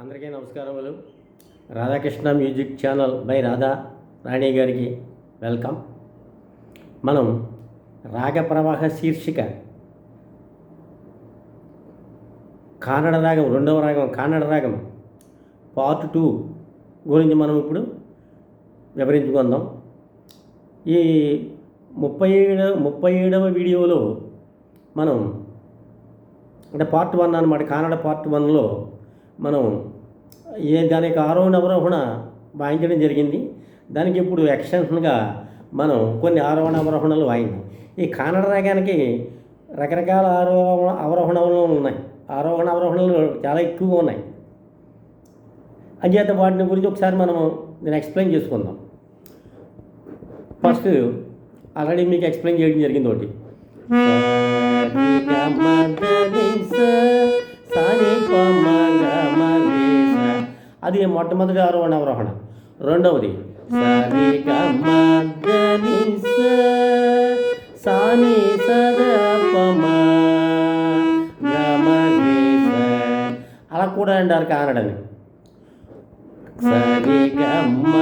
అందరికీ నమస్కారములు. Radhakrishna music channel by Radha Rani గారికి వెల్కమ్. మనం రాగ ప్రవాహ శీర్షిక కాన్నడ రాగం రెండవ రాగం కాన్నడ రాగం పార్ట్ టూ గురించి మనం ఇప్పుడు వివరించుకుందాం. ఈ ముప్పై ఏడు ముప్పై ఏడవ వీడియోలో మనం అంటే పార్ట్ వన్ అనమాట కాన్నడ పార్ట్ వన్లో మనం ఏ దానికి ఆరోహణ అవరోహణ వాయించడం జరిగింది. దానికి ఇప్పుడు ఎక్స్టెన్షన్గా మనం కొన్ని ఆరోహణ అవరోహణలు వాయించాం. ఈ కానడ రాగానికి రకరకాల ఆరోహణ అవరోహణలు ఉన్నాయి. ఆరోహణ అవరోహణలు చాలా ఎక్కువగా ఉన్నాయి. అంచేత వాటిని గురించి ఒకసారి మనం నేను ఎక్స్ప్లెయిన్ చేసుకుందాం. ఫస్ట్ ఆల్రెడీ మీకు ఎక్స్ప్లెయిన్ చేయడం జరిగింది ఒకటి. అది మొట్టమొదటి ఆరోహణ అవరోహణ రెండవది సరి గ మదని స సాని సద పమ గమ రే స. అలా కూడా అంటారు కానడని సరి గమ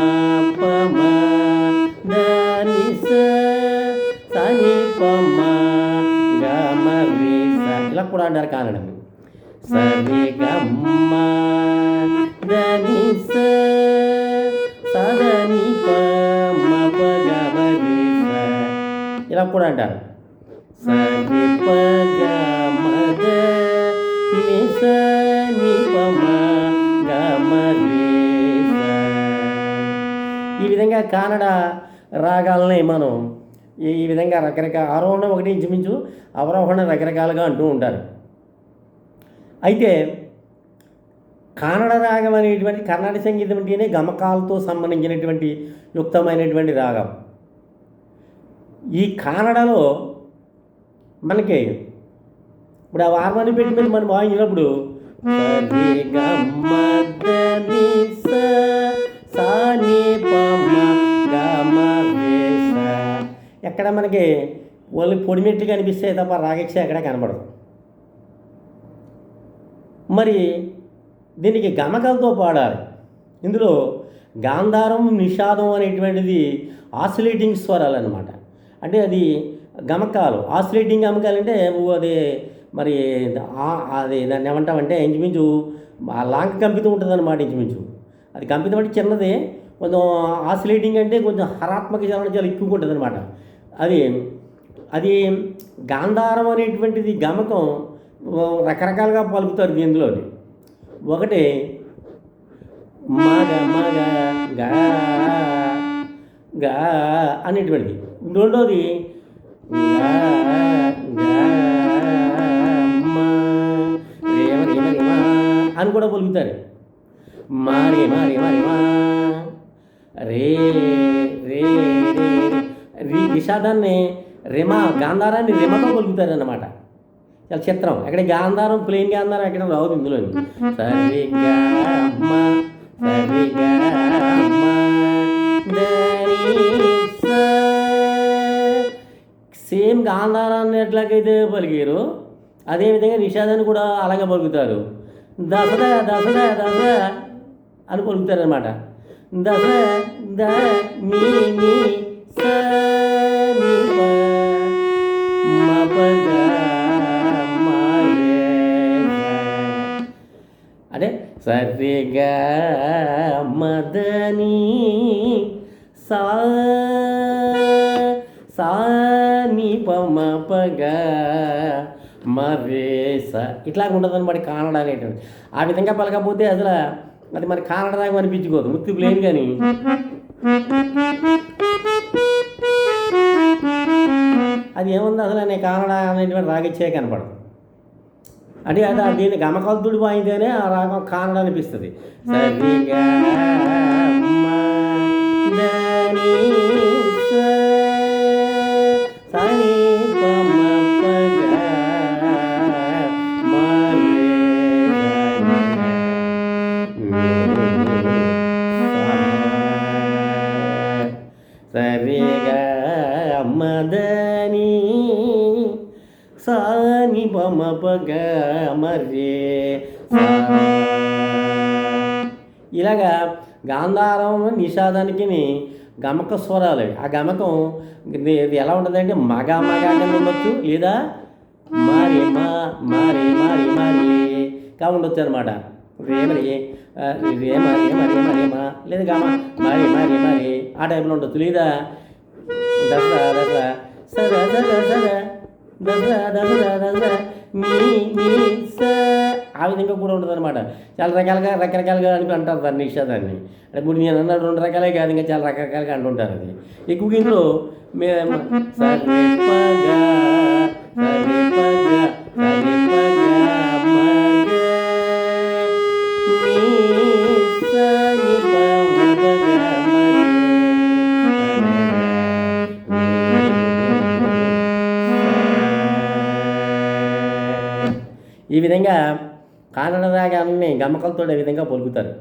పమ దని స సని పమ గమ రే స. ఇలా కూడా అంటారు కానడని దని సదని ఇలా కూడా అంటారు. సరి పగమ ద ని స ని ఈ విధంగా కానడ రాగాలని మనం ఈ ఈ విధంగా రకరకాల ఆరోహణ ఒకటి ఇంచుమించు అవరోహణ రకరకాలుగా అంటూ ఉంటారు. అయితే కానడ రాగం అనేటువంటి కర్ణాటక సంగీతం అంటేనే గమకాలతో సంబంధించినటువంటి యుక్తమైనటువంటి రాగం. ఈ కానడలో మనకి ఇప్పుడు ఆ వార్మని పెట్టి మీద మనం వాయించినప్పుడు సా ఎక్కడ మనకి ఓన్లీ పొడిమెట్లు కనిపిస్తాయి తప్ప రాగక్ష ఎక్కడ కనపడదు మరి దీనికి గమకాలతో పాడాలి. ఇందులో గాంధారం నిషాదం అనేటువంటిది ఆసిలేటింగ్ స్వరాలు అనమాట అంటే అది గమకాలు. ఆసిలేటింగ్ గమకాలు అంటే అది మరి అది దాన్ని ఏమంటామంటే ఇంచుమించు లాంగ్ కంపితం ఉంటుంది అనమాట ఇంచుమించు. అది కంపితం అంటే చిన్నది. కొంచెం ఆసిలేటింగ్ అంటే కొంచెం హరాత్మక చలన చాలా ఎక్కువగా ఉంటుంది అనమాట అది అది గాంధారం అనేటువంటిది గమకం రకరకాలుగా పలుకుతారు దీనిలోని. ఒకటి. మగ మగ గా గా అనేటువంటిది రెండోది గా, అని కూడా పలుకుతారు. మారి మారి మారి మా రే రే రే రీ విషాదాన్ని రిమ గాంధారాన్ని రిమతో పలుకుతారు అన్నమాట చాలా చిత్రం. అక్కడ గాంధారం ప్లేన్ గాంధారం ఎక్కడ రావద్దు ఇందులో సరి. గా సేమ్ గాంధారాన్ని ఎట్లాగైతే పలికారు అదేవిధంగా నిషాదాన్ని కూడా అలాగే పలుకుతారు. దసద దసద దస అని పలుకుతారు అనమాట దస ద మీ మీ స. సరిగా మదని సా సా ని పమ మరేస ఇట్లా ఉండదు అనమాట కానడ అనేటువంటి ఆ విధంగా పలకపోతే అసలు అది మరి కానడ దాకా అనిపించుకోదు. ముత్తి లేదు కానీ అది ఏముంది అసలు నేను కానడ అనేటువంటి రాగిచ్చే కనపడదు. అంటే అది ఆ దీన్ని గమకంతుడు వాయితేనే ఆ రాగం కానడ అనిపిస్తుంది సరిగా మ, దని, స, సని, ప, ఇలాగా గాంధారం నిషాదానికి గమక స్వరాలు ఆ గమకం ఇది ఎలా ఉంటుందంటే మగ మగ కింద ఉండొచ్చు లేదా మారి మా మారి మారి మారి కా ఉండొచ్చు అనమాట. రేమరి ఆ, రేమ రేమ రేమ రేమ లేదా గమ మారి మారి మారి ఆ టైప్లో ఉండొచ్చు. లేదా దసరా దసరా సర సర సర. దసరా దసరా మీ మీ ఆ విధంగా కూడా ఉంటుంది అనమాట చాలా రకాలుగా రకరకాలుగా అని అంటారు దాన్ని నిషేధాన్ని అంటే ఇప్పుడు నేను అన్న రెండు రకాలే కాదు ఇంకా చాలా రకరకాలుగా అంటుంటారు అది. ఎక్కువగా ఇందులో మేము ఈ విధంగా కానడ రాగాన్ని విధంగా పలుకుతారు.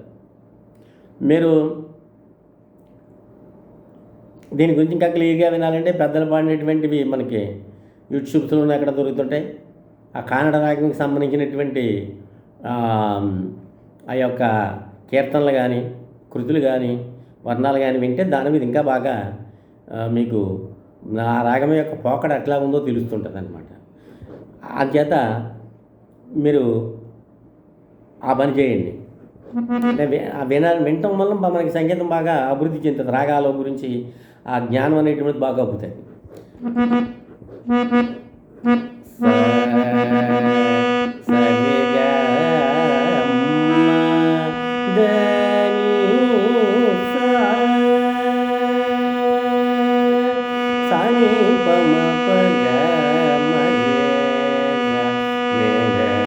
మీరు దీని గురించి ఇంకా క్లియర్గా వినాలంటే పెద్దలు పాడినటువంటివి మనకి యూట్యూబ్స్లో ఎక్కడ దొరుకుతుంటాయి. ఆ కానడ రాగంకి సంబంధించినటువంటి ఆ, యొక్క కీర్తనలు కానీ కృతులు కానీ వర్ణాలు కానీ వింటే దాని మీద ఇంకా బాగా మీకు ఆ రాగం యొక్క పోకడ ఎట్లా ఉందో తెలుస్తుంటుంది అనమాట అంచేత మీరు ఆ పని చేయండి. వినాలి ఆ వినటం వల్ల మనకి సంగీతం బాగా అభివృద్ధి చెందుతుంది. రాగాల గురించి ఆ జ్ఞానం అనేటువంటిది బాగా అబ్బుతుంది